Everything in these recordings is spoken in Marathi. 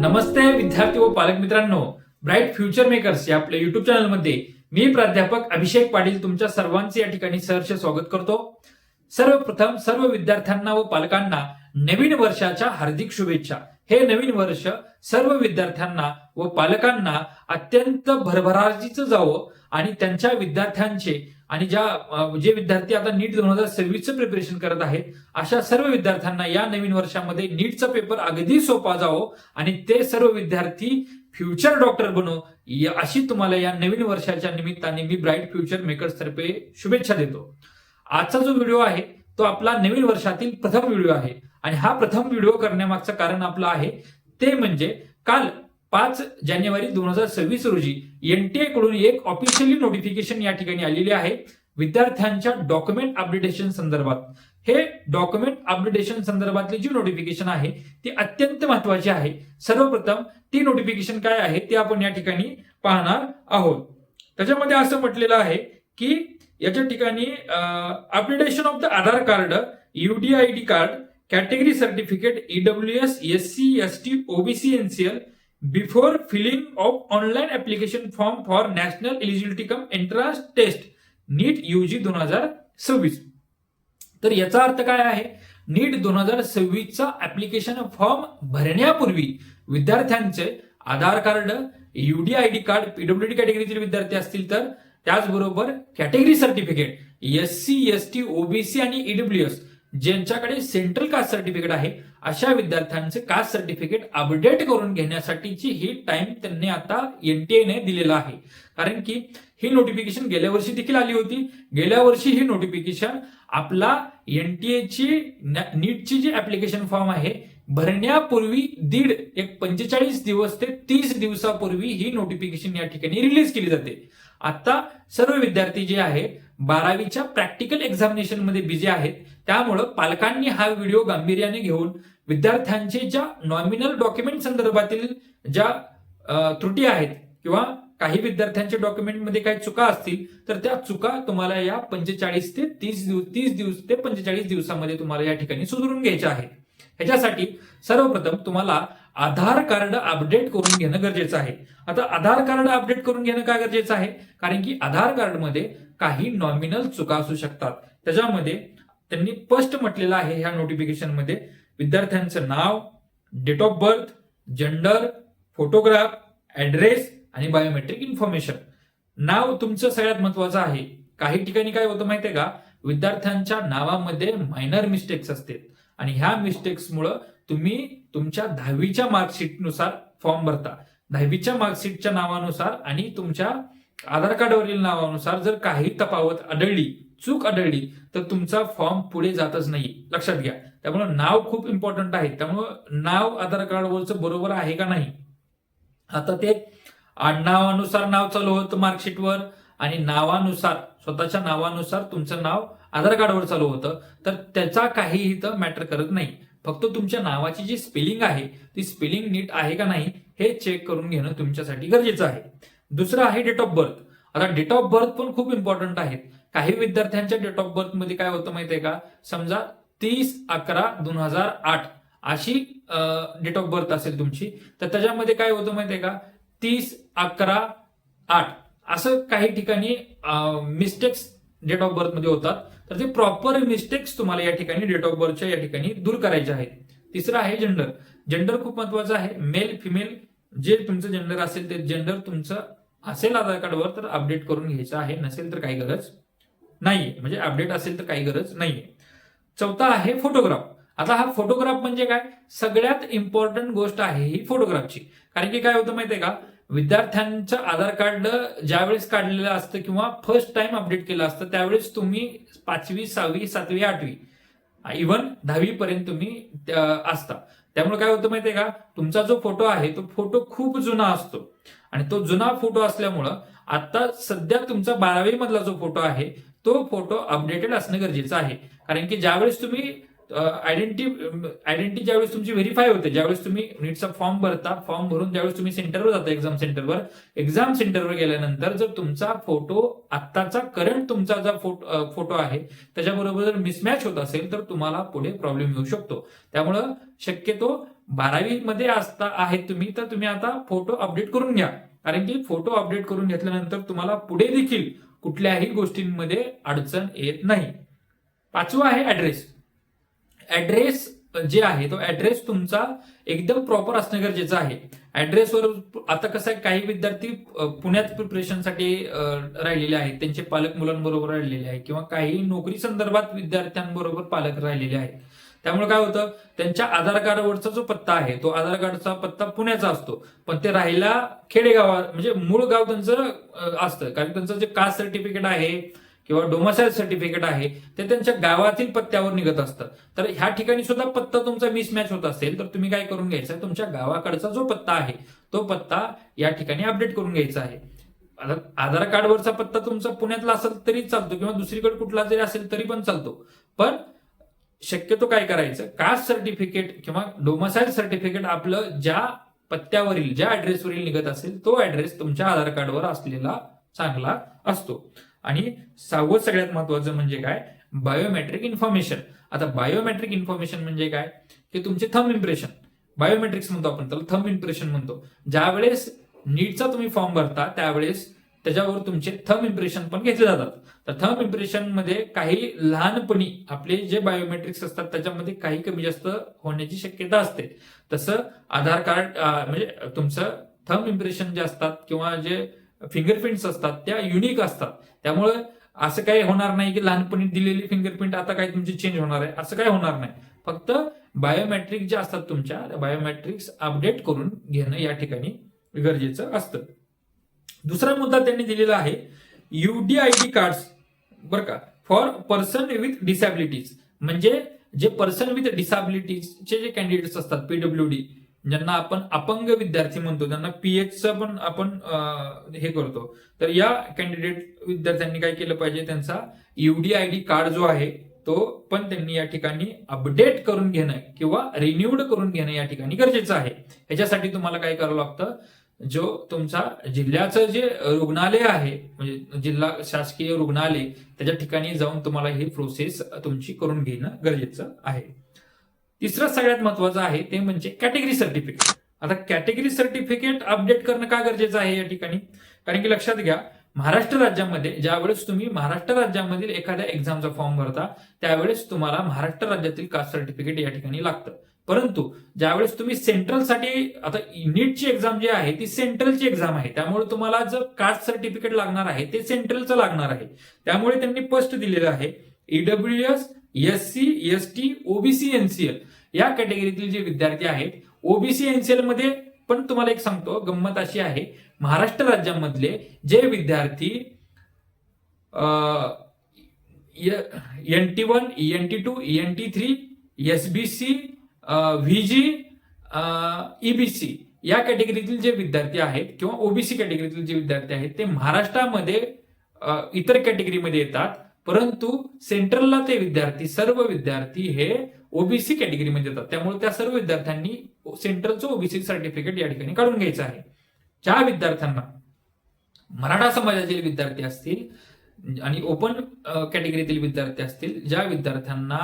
नमस्ते विद्यार्थी व पालक मित्रांनो ब्राईट फ्युचर मेकर्स या आपल्या युट्यूब चॅनलमध्ये मी प्राध्यापक अभिषेक पाटील तुमच्या सर्वांचे या ठिकाणी सहर्ष स्वागत करतो. सर्वप्रथम सर्व विद्यार्थ्यांना व पालकांना नवीन वर्षाच्या हार्दिक शुभेच्छा. हे नवीन वर्ष सर्व विद्यार्थ्यांना व पालकांना अत्यंत भरभराजीचं जावं आणि त्यांच्या विद्यार्थ्यांचे आणि ज्या जे विद्यार्थी आता नीट दोन हजार सव्वीसचं प्रिपरेशन करत आहेत अशा सर्व विद्यार्थ्यांना या नवीन वर्षामध्ये नीटचा पेपर अगदी सोपा जावो आणि ते सर्व विद्यार्थी फ्युचर डॉक्टर बनो अशी तुम्हाला या नवीन वर्षाच्या निमित्ताने मी ब्राईट फ्युचर मेकर्स तर्फे शुभेच्छा देतो. आजचा जो व्हिडिओ आहे तो आपला नवीन वर्षातील प्रथम व्हिडिओ आहे. आणि हा प्रथम व्हिडिओ करण्यामागचं कारण आपलं आहे ते म्हणजे काल पाच जानेवारी दोन हजार सव्वीस रोजी एनटीए कडून एक ऑफिशियली नोटिफिकेशन या ठिकाणी आलेली आहे. विद्यार्थ्यांच्या डॉक्युमेंट अपडेटेशन संदर्भात. हे डॉक्युमेंट अपडेटेशन संदर्भातली जी नोटिफिकेशन आहे ती अत्यंत महत्वाची आहे. सर्वप्रथम ती नोटिफिकेशन काय आहे ते आपण या ठिकाणी पाहणार आहोत. त्याच्यामध्ये असं म्हटलेलं आहे की याच्या ठिकाणी updatation of the Aadhaar card UDID card category certificate EW S S C S T OBC NCL before filling of online application form for national eligibility cum entrance test NEET UG दोन हजार सव्वीस. तर याचा अर्थ काय आहे? नीट दोन हजार सव्वीसचा ऍप्लिकेशन फॉर्म भरण्यापूर्वी विद्यार्थ्यांचे Aadhaar card UD I D card PWD कॅटेगरीतील विद्यार्थी असतील तर त्याचबरोबर category certificate S C S T OBC आणि ईडब्ल्यू एस ज्यांच्याकडे सेंट्रल कास्ट सर्टिफिकेट आहे अशा विद्यार्थ्यांचे कास्ट सर्टिफिकेट अपडेट करून घेण्यासाठीची ही टाइम त्यांनी आता एनटीएने दिलेला आहे. कारण की ही नोटिफिकेशन गेल्या वर्षी देखील आली होती. गेल्या वर्षी ही नोटिफिकेशन आपला एनटीएची नीटची जी ऍप्लिकेशन फॉर्म आहे भरण्यापूर्वी दीड एक पंचेचाळीस दिवस ते तीस दिवसापूर्वी ही नोटिफिकेशन या ठिकाणी रिलीज केली जाते. आता सर्व विद्यार्थी जे आहे बारावीच्या प्रॅक्टिकल एक्झामिनेशनमध्ये बिझी आहेत. त्यामुळं पालकांनी हा व्हिडिओ गांभीर्याने घेऊन विद्यार्थ्यांचे ज्या नॉमिनल डॉक्युमेंट संदर्भातील ज्या त्रुटी आहेत किंवा काही विद्यार्थ्यांच्या डॉक्युमेंटमध्ये काही चुका असतील तर त्या चुका तुम्हाला या पंचेचाळीस ते तीस दिवस तीस दिवस ते पंचेचाळीस दिवसामध्ये तुम्हाला या ठिकाणी सुधारून घ्यायच्या आहेत. ह्याच्यासाठी सर्वप्रथम तुम्हाला आधार कार्ड अपडेट करून घेणं गरजेचं आहे. आता आधार कार्ड अपडेट करून घेणं का गरजेचं आहे? कारण की आधार कार्डमध्ये काही नॉमिनल चुका असू शकतात. त्याच्यामध्ये त्यांनी स्पष्ट म्हटलेलं आहे ह्या नोटिफिकेशनमध्ये विद्यार्थ्यांचं नाव date of birth gender photograph address आणि बायोमेट्रिक इन्फॉर्मेशन नाव तुमचं सगळ्यात महत्वाचं आहे. काही ठिकाणी काय होतं माहितीये का? विद्यार्थ्यांच्या नावामध्ये मायनर मिस्टेक्स असतात. आणि ह्या मिस्टेक्समुळं तुम्ही तुमच्या दहावीच्या मार्कशीटनुसार फॉर्म भरता. दहावीच्या मार्कशीटच्या नावानुसार आणि तुमच्या आधार कार्डवरील नावानुसार जर काही तफावत आढळली चूक आढळली तर तुमचा फॉर्म पुढे जातच नाही लक्षात घ्या. त्यामुळे नाव खूप इम्पॉर्टंट आहे. त्यामुळं नाव आधार कार्डवरचं बरोबर आहे का नाही? आता ते आडनावानुसार नाव चालू होतं मार्कशीटवर आणि नावानुसार स्वतःच्या नावानुसार तुमचं नाव आधार कार्डवर चालू होतं. तर त्याचा काही इथं मॅटर करत नाही. फक्त तुमच्या नावाची जी स्पेलिंग आहे ती स्पेलिंग नीट आहे का नाही हे चेक करून घेणं तुमच्यासाठी गरजेचं आहे. दुसरं आहे डेट ऑफ बर्थ आता डेट ऑफ बर्थ पण खूप इम्पॉर्टंट आहेत. काही विद्यार्थ्यांच्या डेट ऑफ बर्थमध्ये काय होतं माहितीये का? समजा तीस अकरा दोन हजार आठ अशी डेट ऑफ बर्थ असेल तुमची तर त्याच्यामध्ये काय होतं माहितीये का? तीस अकरा आठ असं काही ठिकाणी मिस्टेक्स डेट ऑफ बर्थमध्ये होतात. तर ते प्रॉपर मिस्टेक्स तुम्हाला या ठिकाणी डेट ऑफ बर्थच्या या ठिकाणी दूर करायचे आहेत. तिसरं आहे जेंडर जेंडर खूप महत्वाचं आहे. मेल फिमेल जे तुमचं जेंडर असेल ते जेंडर तुमचं असेल आधार कार्डवर तर अपडेट करून घ्यायचं आहे. नसेल तर काही गरज नाहीये. म्हणजे अपडेट असेल तर काही गरज नाहीये. चौथा आहे फोटोग्राफ आता हा फोटोग्राफ म्हणजे काय? सगळ्यात इम्पॉर्टंट गोष्ट आहे ही फोटोग्राफची कारण की काय होतं माहितीये का? विद्यार्थ्यांचं आधार कार्ड ज्यावेळेस काढलेलं असतं किंवा फर्स्ट टाइम अपडेट केलं असतं त्यावेळेस तुम्ही पाचवी सहावी सातवी आठवी इव्हन दहावी पर्यंत तुम्ही असता. त्यामुळे काय होतं माहितीये का? तुमचा जो फोटो आहे तो फोटो खूप जुना असतो. आणि तो जुना फोटो असल्यामुळं आता सध्या तुमचा बारावी मधला जो फोटो आहे तो फोटो अपडेटेड असणं गरजेचं आहे. कारण की ज्यावेळेस तुम्ही आयडेंटी आयडेंटिटी ज्यावेळेस तुमची व्हेरीफाय होते ज्यावेळेस तुम्ही नीटचा फॉर्म भरता फॉर्म भरून ज्यावेळेस तुम्ही सेंटरवर जाता एक्झाम सेंटरवर एक्झाम सेंटरवर गेल्यानंतर जर तुमचा फोटो आत्ताचा करंट तुमचा जो फोटो फोटो आहे त्याच्याबरोबर जर मिसमॅच होत असेल तर तुम्हाला पुढे प्रॉब्लेम येऊ शकतो. त्यामुळं शक्यतो बारावी मध्ये असता आहेत तुम्ही तर तुम्ही आता फोटो अपडेट करून घ्या. कारण की फोटो अपडेट करून घेतल्यानंतर तुम्हाला पुढे देखील कुठल्याही गोष्टींमध्ये अडचण येत नाही. पाचवं आहे ऍड्रेस ऍड्रेस जे आहे तो ऍड्रेस तुमचा एकदम प्रॉपर असणं गरजेचं आहे. ऍड्रेसवर आता कसं आहे काही विद्यार्थी पुण्यात प्रिपरेशनसाठी राहिलेले आहेत. त्यांचे पालक मुलांबरोबर राहिलेले आहेत किंवा काही नोकरी संदर्भात विद्यार्थ्यांबरोबर पालक राहिलेले आहेत. त्यामुळे काय होतं त्यांच्या आधार कार्डवरचा जो पत्ता आहे तो आधार कार्डचा पत्ता पुण्याचा असतो. पण ते राहिला खेडेगावात म्हणजे मूळ गाव त्यांचं असतं. कारण त्यांचं जे कास्ट सर्टिफिकेट आहे किंवा डोमासाईल सर्टिफिकेट आहे ते त्यांच्या गावातील पत्त्यावर निघत असतं. तर ह्या ठिकाणी सुद्धा पत्ता तुमचा मिसमॅच होत असेल तर तुम्ही काय करून घ्यायचं आहे तुमच्या गावाकडचा जो पत्ता आहे तो पत्ता या ठिकाणी अपडेट करून घ्यायचा आहे. आधार कार्डवरचा पत्ता तुमचा पुण्यातला असेल तरी चालतो किंवा दुसरीकडे कुठला जरी असेल तरी पण चालतो. पण शक्यतो काय करायचं कास्ट सर्टिफिकेट किंवा डोमासाईल सर्टिफिकेट आपलं ज्या पत्त्यावरील ज्या ऍड्रेसवरील निघत असेल तो ऍड्रेस तुमच्या आधार कार्डवर असलेला चांगला असतो. आणि सहावं सगळ्यात महत्वाचं म्हणजे काय? बायोमेट्रिक इन्फॉर्मेशन आता बायोमेट्रिक इन्फॉर्मेशन म्हणजे काय? की तुमचे थंब इम्प्रेशन बायोमेट्रिक्स म्हणतो आपण त्याला थंब इम्प्रेशन म्हणतो. ज्यावेळेस नीटचा तुम्ही फॉर्म भरता त्यावेळेस त्याच्यावर तुमचे थंब इम्प्रेशन पण घेतले जातात. तर थंब इम्प्रेशनमध्ये काही लहानपणी आपले जे बायोमेट्रिक्स असतात त्याच्यामध्ये काही कमी जास्त होण्याची शक्यता असते. तसं आधार कार्ड म्हणजे तुमचं थंब इम्प्रेशन जे असतात किंवा जे फिंगरप्रिंट्स असतात त्या युनिक असतात. त्यामुळे असं काही होणार नाही की लहानपणी दिलेली फिंगरप्रिंट आता काही तुमची चेंज होणार आहे. असं काही होणार नाही. फक्त बायोमॅट्रिक जे असतात तुमच्या बायोमॅट्रिक्स अपडेट करून घेणं या ठिकाणी गरजेचं असतं. दुसरा मुद्दा त्यांनी दिलेला आहे युडीआयडी कार्ड्स बरं का फॉर पर्सन विथ डिसॅबिलिटीज म्हणजे जे पर्सन विथ डिसॅबिलिटीजचे जे कॅन्डिडेट्स असतात पीडब्ल्यू डी ज्यांना आपण अपंग विद्यार्थी म्हणतो त्यांना पीएचचा पण आपण हे करतो. तर या कॅन्डिडेट विद्यार्थ्यांनी काय केलं पाहिजे? त्यांचा युडीआयडी कार्ड जो आहे तो पण त्यांनी या ठिकाणी अपडेट करून घेणं किंवा रिन्यूड करून घेणं या ठिकाणी गरजेचं आहे. ह्याच्यासाठी तुम्हाला काय करावं लागतं? जो तुमचा जिल्ह्याचं जे रुग्णालय आहे म्हणजे जिल्हा शासकीय रुग्णालय त्याच्या ठिकाणी जाऊन तुम्हाला ही प्रोसेस तुमची करून घेणं गरजेचं आहे. तिसरं सगळ्यात महत्वाचं आहे ते म्हणजे कॅटेगरी सर्टिफिकेट आता कॅटेगरी सर्टिफिकेट अपडेट करणं का गरजेचं आहे या ठिकाणी? कारण की लक्षात घ्या महाराष्ट्र राज्यामध्ये ज्यावेळेस तुम्ही महाराष्ट्र राज्यामधील एखाद्या एक्झामचा फॉर्म भरता त्यावेळेस तुम्हाला महाराष्ट्र राज्यातील कास्ट सर्टिफिकेट या ठिकाणी लागतं. परंतु ज्यावेळेस तुम्ही सेंट्रलसाठी आता नीटची एक्झाम जी आहे ती सेंट्रलची एक्झाम आहे. त्यामुळे तुम्हाला जर कास्ट सर्टिफिकेट लागणार आहे ते सेंट्रलचं लागणार आहे. त्यामुळे त्यांनी स्पष्ट दिलेलं आहे. EW S S C S T OBC NCL या कॅटेगरीतील जे विद्यार्थी आहेत ओबीसी एनसीएलमध्ये पण तुम्हाला एक सांगतो गंमत अशी आहे. महाराष्ट्र राज्यामधले जे विद्यार्थी N T one N T two N T three S B C V J EBC या कॅटेगरीतील जे विद्यार्थी आहेत किंवा ओबीसी कॅटेगरीतील जे विद्यार्थी आहेत ते महाराष्ट्रामध्ये इतर कॅटेगरीमध्ये येतात. परंतु सेंट्रलला ते विद्यार्थी सर्व विद्यार्थी हे ओबीसी कॅटेगरीमध्ये येतात. त्यामुळे त्या सर्व विद्यार्थ्यांनी सेंट्रलचं ओबीसी सर्टिफिकेट या ठिकाणी काढून घ्यायचं आहे. ज्या विद्यार्थ्यांना मराठा समाजातील विद्यार्थी असतील आणि ओपन कॅटेगरीतील विद्यार्थी असतील ज्या विद्यार्थ्यांना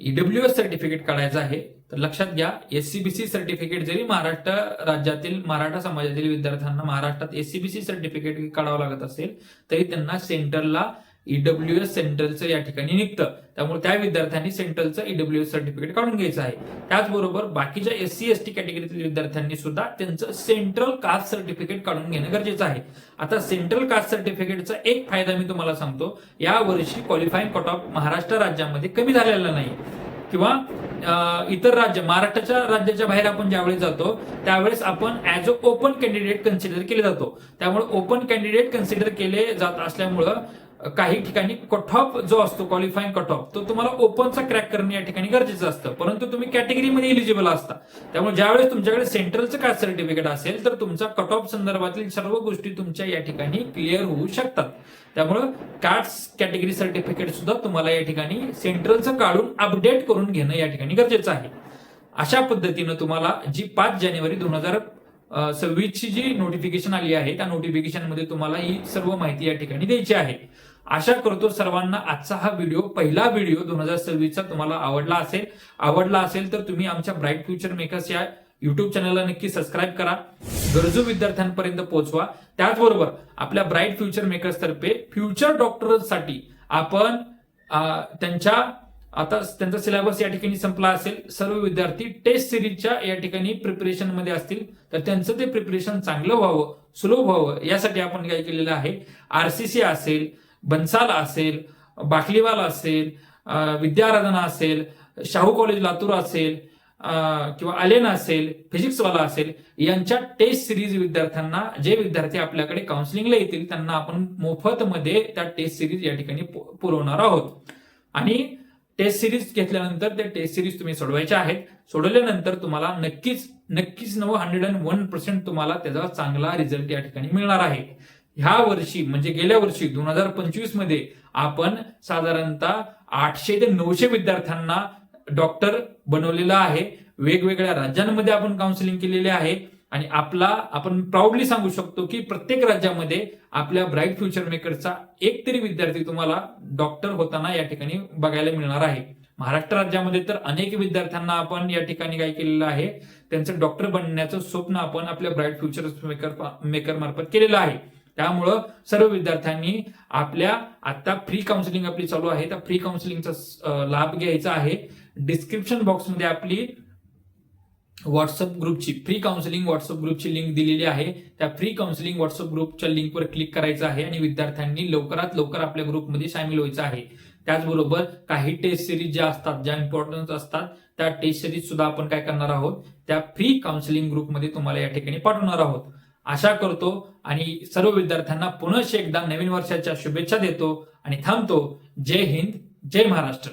ईडब्ल्यू एस सर्टिफिकेट काढायचं आहे तर लक्षात घ्या एससीबीसी सर्टिफिकेट जरी महाराष्ट्र राज्यातील मराठा समाजातील विद्यार्थ्यांना महाराष्ट्रात एससीबीसी सर्टिफिकेट काढावं लागत असेल तरी त्यांना सेंटरला ईडब्ल्यू एस सेंट्रलचं या ठिकाणी निघतं. त्यामुळे त्या विद्यार्थ्यांनी सेंट्रलचं ईडब्ल्यू एस सर्टिफिकेट काढून घ्यायचं आहे. त्याचबरोबर बाकीच्या एस सी एस टी कॅटेगरीतील विद्यार्थ्यांनी सुद्धा त्यांचं सेंट्रल कास्ट सर्टिफिकेट काढून घेणं गरजेचं आहे. आता सेंट्रल कास्ट सर्टिफिकेटचा एक फायदा मी तुम्हाला सांगतो या वर्षी क्वालिफाईंग कट ऑफ महाराष्ट्र राज्यामध्ये कमी झालेला नाही. किंवा इतर राज्य महाराष्ट्राच्या राज्याच्या बाहेर आपण ज्यावेळेस जातो त्यावेळेस आपण as a open candidate consider केले जातो. त्यामुळे ओपन कॅन्डिडेट कन्सिडर केले जात असल्यामुळं काही ठिकाणी कट ऑफ जो असतो क्वालिफाईंग कट ऑफ तो तुम्हाला ओपनचा क्रॅक करणे या ठिकाणी गरजेचं असतं. परंतु तुम्ही कॅटेगरीमध्ये इलिजिबल असता. त्यामुळे ज्यावेळेस तुमच्याकडे सेंट्रलचं कास्ट सर्टिफिकेट असेल तर तुमचा कट ऑफ संदर्भातील सर्व गोष्टी तुमच्या या ठिकाणी क्लिअर होऊ शकतात. त्यामुळं कास्ट कॅटेगरी सर्टिफिकेट सुद्धा तुम्हाला या ठिकाणी सेंट्रलचं काढून अपडेट करून घेणं या ठिकाणी गरजेचं आहे. अशा पद्धतीनं तुम्हाला जी पाच जानेवारी दोन हजार सव्वीसची जी नोटिफिकेशन आली आहे त्या नोटिफिकेशनमध्ये तुम्हाला ही सर्व माहिती या ठिकाणी द्यायची आहे. आशा करतो सर्वांना आजचा हा व्हिडिओ पहिला व्हिडिओ दोन हजार सव्वीसचा तुम्हाला आवडला असेल. आवडला असेल तर तुम्ही आमच्या ब्राईट फ्युचर मेकर्स या युट्यूब चॅनलला नक्की सबस्क्राईब करा. गरजू विद्यार्थ्यांपर्यंत पोहोचवा. त्याचबरोबर आपल्या ब्राईट फ्युचर मेकर्स तर्फे फ्युचर डॉक्टरसाठी आपण त्यांच्या आता त्यांचा सिलेबस या ठिकाणी संपला असेल. सर्व विद्यार्थी टेस्ट सिरीजच्या या ठिकाणी प्रिपरेशनमध्ये असतील. तर त्यांचं ते प्रिपरेशन चांगलं व्हावं सुलभ व्हावं यासाठी आपण काय केलेलं आहे? आरसीसी असेल बन्साला असेल बाकलीवाला असेल विद्याराधना असेल शाहू कॉलेज लातूर असेल किंवा अलेना असेल फिजिक्सवाला असेल यांच्या टेस्ट सिरीज विद्यार्थ्यांना जे विद्यार्थी आपल्याकडे काउन्सिलिंगला येतील त्यांना आपण मोफतमध्ये त्या टेस्ट सिरीज या ठिकाणी पुरवणार आहोत. आणि टेस्ट सिरीज घेतल्यानंतर ते टेस्ट सिरीज तुम्ही सोडवायच्या आहेत. सोडवल्यानंतर तुम्हाला नक्कीच नक्कीच नऊ हंड्रेड अँड वन पर्सेंट तुम्हाला त्याचा चांगला रिझल्ट या ठिकाणी मिळणार आहे. ह्या वर्षी म्हणजे गेल्या वर्षी दोन हजार पंचवीसमध्ये आपण साधारणतः आठशे ते नऊशे विद्यार्थ्यांना डॉक्टर बनवलेला आहे. वेगवेगळ्या राज्यांमध्ये आपण काउन्सिलिंग केलेले आहे. आणि आपला आपण प्राऊडली सांगू शकतो की प्रत्येक राज्यामध्ये आपल्या ब्राईट फ्युचर मेकरचा एक तरी विद्यार्थी तुम्हाला डॉक्टर होताना या ठिकाणी बघायला मिळणार आहे. महाराष्ट्र राज्यामध्ये तर अनेक विद्यार्थ्यांना आपण या ठिकाणी काय केलेलं आहे? त्यांचं डॉक्टर बनण्याचं स्वप्न आपण आपल्या ब्राईट फ्युचर मेकर मेकर मार्फत केलेलं आहे. त्यामुळं सर्व विद्यार्थ्यांनी आपल्या आता फ्री काउन्सिलिंग आपली चालू आहे. त्या फ्री काउन्सिलिंगचा लाभ घ्यायचा आहे. डिस्क्रिप्शन बॉक्समध्ये आपली व्हॉट्सअप ग्रुपची फ्री काउन्सिलिंग व्हॉट्सअप ग्रुपची लिंक दिलेली आहे. त्या फ्री काउन्सिलिंग व्हॉट्सअप ग्रुपच्या लिंकवर क्लिक करायचं आहे आणि विद्यार्थ्यांनी लवकरात लवकर आपल्या ग्रुपमध्ये सामील व्हायचं आहे. त्याचबरोबर काही टेस्ट सिरीज ज्या असतात ज्या इम्पॉर्टन्स असतात त्या टेस्ट सिरीज सुद्धा आपण काय करणार आहोत? त्या फ्री काउन्सिलिंग ग्रुपमध्ये तुम्हाला या ठिकाणी पाठवणार आहोत. आशा करतो आणि सर्व विद्यार्थ्यांना पुनश एकदा नवीन वर्षाच्या शुभेच्छा देतो आणि थांबतो. जय हिंद जय महाराष्ट्र.